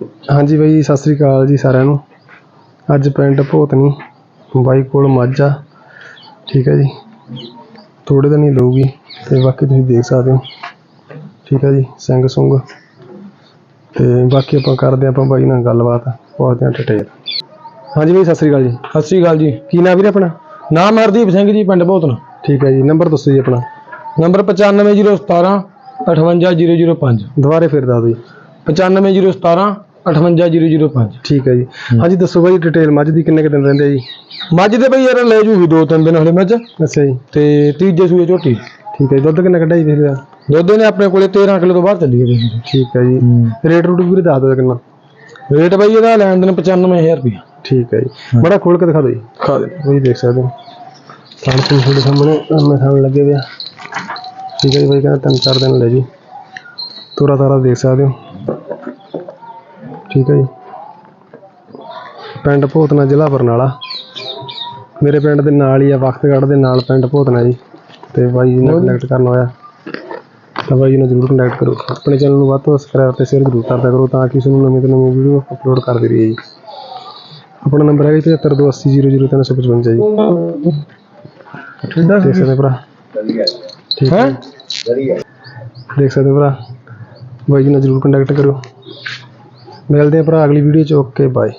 ਹਾਂਜੀ ਬਾਈ ਸਤਿ ਸ੍ਰੀ ਅਕਾਲ ਜੀ ਸਾਰਿਆਂ ਨੂੰ। ਅੱਜ ਪਿੰਡ ਭੋਤਨੀ ਬਾਈ ਕੋਲ ਮੱਝ ਠੀਕ ਹੈ ਜੀ। ਥੋੜੇ ਦਿਨ ਹੀ ਲਊਗੀ ਤੇ ਬਾਕੀ ਤੁਸੀਂ ਦੇਖ ਸਕਦੇ ਹੋ। ਠੀਕ ਹੈ ਜੀ ਸਿੰਘ ਸੁੰਗ। ਤੇ ਬਾਕੀ ਆਪਾਂ ਕਰਦੇ ਆਪਾਂ ਬਾਈ ਨਾਲ ਗੱਲਬਾਤ ਪੁੱਛਦੇ ਹਾਂ ਡਿਟੇਲ ਹਾਂਜੀ ਬਾਈ ਸਤਿ ਸ੍ਰੀ ਅਕਾਲ ਜੀ। ਸਤਿ ਸ਼੍ਰੀ ਅਕਾਲ ਜੀ। ਕੀ ਨਾਮ ਵੀਰੇ ਆਪਣਾ? ਨਾਮ ਹਰਦੀਪ ਸਿੰਘ ਜੀ ਪਿੰਡ ਭੋਤਨ। ਠੀਕ ਹੈ ਜੀ ਨੰਬਰ ਦੱਸੋ ਜੀ ਆਪਣਾ। ਨੰਬਰ 95017 58005 ਦੁਬਾਰੇ ਫਿਰ ਦੱਸ ਦਿਓ ਜੀ। 95017 58005 ਠੀਕ ਹੈ ਜੀ। ਹਾਂਜੀ ਦੱਸੋ ਬਾਈ ਡਿਟੇਲ ਮੱਝ ਦੀ ਕਿੰਨੇ ਕੁ ਦਿਨ ਰਹਿੰਦੇ ਆ ਜੀ? ਮੱਝ ਦੇ ਬਈ ਯਾਰ ਲੈ ਜੂਗੀ ਦੋ ਤਿੰਨ ਦਿਨ ਹਲੇ ਮੱਝ। ਅੱਛਾ ਜੀ। ਤੇ ਤੀਜੇ ਸੂਏ ਝੋਟੀ। ਠੀਕ ਹੈ ਜੀ ਦੁੱਧ ਕਿੰਨਾ ਕੱਢਿਆ ਜੀ ਫਿਰ ਦੁੱਧ ਨੇ ਆਪਣੇ ਕੋਲੇ 13 ਕਿਲੋ ਤੋਂ ਬਾਹਰ ਚੱਲੀ ਗਈ ਠੀਕ ਹੈ ਜੀ। ਰੇਟ ਰੂਟ ਵੀ ਦੱਸ ਦਿਓ ਕਿੰਨਾ? ਰੇਟ ਬਈ ਇਹਦਾ ਲੈਣ ਦੇਣ 95000 ਰੁਪਏ ਠੀਕ ਹੈ ਜੀ। ਬੜਾ ਖੋਲ ਕੇ ਦਿਖਾ ਦਿਓ ਜੀ। ਖਾ ਦੇ ਤੁਸੀਂ ਦੇਖ ਸਕਦੇ ਹੋ। ਤਾਂ ਤੁਸੀਂ ਤੁਹਾਡੇ ਸਾਹਮਣੇ ਮੈਂ ਸਾਹਮਣੇ ਲੱਗੇ ਪਿਆ ਠੀਕ ਹੈ ਜੀ ਬਾਈ ਕਹਿੰਦਾ ਤਿੰਨ ਚਾਰ ਦਿਨ ਲੈ ਜੀ। ਤੋਰਾ ਤਾਰਾ ਦੇਖ ਸਕਦੇ ਹੋ। ਠੀਕ ਹੈ ਜੀ। ਪਿੰਡ ਭੋਤਨਾ ਜ਼ਿਲ੍ਹਾ ਬਰਨਾਲਾ। ਮੇਰੇ ਪਿੰਡ ਦੇ ਨਾਲ ਹੀ ਆ ਵਕਤਗੜ੍ਹ ਦੇ ਨਾਲ ਪਿੰਡ ਭੋਤਨਾ ਜੀ। ਤੇ ਬਾਈ ਜੀ ਨਾਲ ਕਨੈਕਟ ਕਰਨਾ ਹੋਇਆ। ਤਾਂ ਬਾਈ ਜੀ ਨਾਲ ਜ਼ਰੂਰ ਕੰਟੈਕਟ ਕਰੋ। ਆਪਣੇ ਚੈਨਲ ਨੂੰ ਵੱਧ ਤੋਂ ਸਬਸਕ੍ਰਾਈਬ ਤੇ ਸ਼ੇਅਰ ਜ਼ਰੂਰ ਕਰਦਿਆ ਕਰੋ ਤਾਂ ਕਿ ਤੁਹਾਨੂੰ ਨਵੀਂ ਤੋਂ ਨਵੀਂ ਵੀਡੀਓ ਅਪਲੋਡ ਕਰਦੇ ਰਹੀਏ ਜੀ। ਆਪਣਾ ਨੰਬਰ ਹੈ 7528000355 ਜੀ। ਦੇਖ ਸਕਦੇ ਹੋ ਭਰਾ। ਠੀਕ ਹੈ। ਦੇਖ ਸਕਦੇ ਹੋ ਭਰਾ। ਬਾਈ ਜੀ ਨਾਲ ਜ਼ਰੂਰ ਕੰਟੈਕਟ ਕਰੋ। ਮਿਲਦੇ ਹਾਂ ਭਰਾ ਅਗਲੀ ਵੀਡੀਓ ਚ ਓਕੇ ਬਾਏ